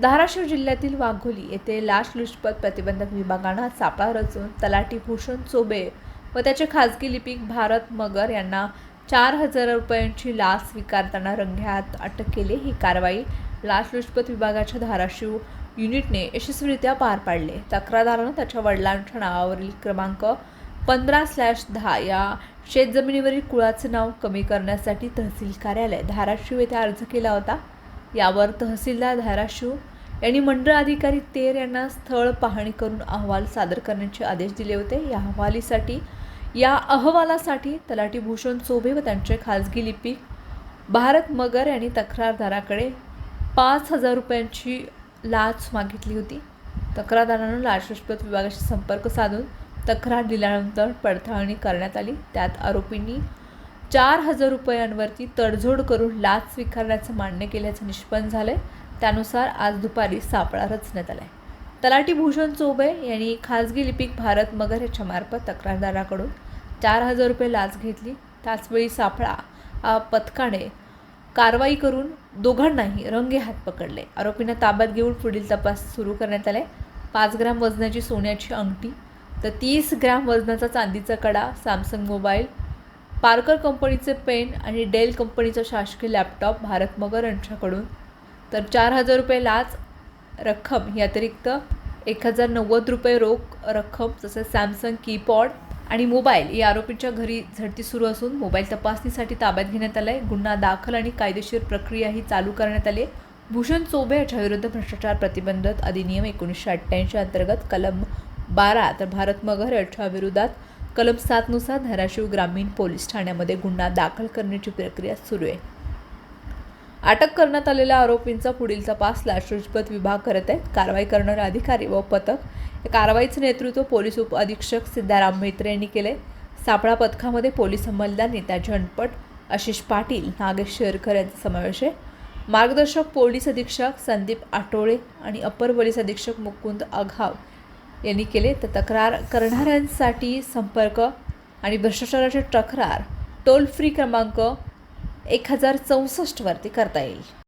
धाराशिव जिल्ह्यातील वाघोली येथे लाचलुचपत प्रतिबंधक विभागानं सापळा रचून तलाठी भूषण चोबे व त्याचे खासगी लिपिक भारत मगर यांना चार हजार रुपयांची लाच स्वीकारताना रंग्यात अटक केली. ही कारवाई लाचलुचपत विभागाच्या धाराशिव युनिटने यशस्वीरित्या पार पाडले. तक्रारदारानं त्याच्या वडिलांच्या नावावरील क्रमांक पंधरा स्लॅश दहा या शेतजमिनीवरील कुळाचं नाव कमी करण्यासाठी तहसील कार्यालय धाराशिव येथे अर्ज केला होता. यावर तहसीलदार धाराशिव यांनी मंडळ अधिकारी तेर यांना स्थळ पाहणी करून अहवाल सादर करण्याचे आदेश दिले होते. या अहवालीसाठी या अहवालासाठी तलाठी भूषण चोबे व त्यांचे खासगी लिपिक भारत मगर यांनी तक्रारदाराकडे पाच हजार रुपयांची लाच मागितली होती. तक्रारदारानं लाचलुचपत विभागाशी संपर्क साधून तक्रार दिल्यानंतर पडताळणी करण्यात आली. त्यात आरोपींनी चार हजार रुपयांवरती तडजोड करून लाच स्वीकारण्याचं मान्य केल्याचं निष्पन्न झालं त्यानुसार आज दुपारी सापळा रचण्यात आला आहे तलाठी भूषण चोबे यांनी खाजगी लिपिक भारत मगर याच्यामार्फत तक्रारदाराकडून चार हजार रुपये लाच घेतली. त्याचवेळी सापळा पथकाने कारवाई करून दोघांनाही रंगे हात पकडले. आरोपींना ताब्यात घेऊन पुढील तपास सुरू करण्यात आलाय. पाच ग्राम वजनाची सोन्याची अंगठी तर तीस ग्रॅम वजनाचा चांदीचा कडा सॅमसंग मोबाईल पार्कर कंपनीचे पेन आणि डेल कंपनीचा शासकीय लॅपटॉप भारत मगर यांच्याकडून तर चार हजार रुपये लाच रक्कम ही अतिरिक्त एक हजार नव्वद रुपये रोख रक्कम तसेच सॅमसंग कीपॉड आणि मोबाईल या आरोपींच्या घरी झडती सुरू असून मोबाईल तपासणीसाठी ताब्यात घेण्यात आला आहे गुन्हा दाखल आणि कायदेशीर प्रक्रिया ही चालू करण्यात आली आहे. भूषण चोबे याच्याविरुद्ध भ्रष्टाचार प्रतिबंधक अधिनियम एकोणीसशे अठ्ठ्याऐंशी अंतर्गत कलम बारा तर भारत मगर याच्या विरोधात कलम सातनुसार धाराशिव ग्रामीण पोलीस ठाण्यामध्ये गुन्हा दाखल करण्याची प्रक्रिया सुरू आहे. अटक करण्यात आलेल्या आरोपींचा पुढील तपास लाचलुचपत विभाग करत आहेत. कारवाई करणारे अधिकारी व पथक या कारवाईचं नेतृत्व पोलीस उप अधीक्षक सिद्धाराम मेत्रे यांनी केले सापळा पथकामध्ये पोलीस अंमलदार नेता झनपट आशिष पाटील नागेश शेरकर यांचा समावेश आहे. मार्गदर्शक पोलीस अधीक्षक संदीप आटोळे आणि अपर पोलीस अधीक्षक मुकुंद अघाव यांनी केले. तर तक्रार करणाऱ्यांसाठी संपर्क आणि भ्रष्टाचाराची तक्रार टोल फ्री क्रमांक एक हजार चौसष्टवरती करता येईल.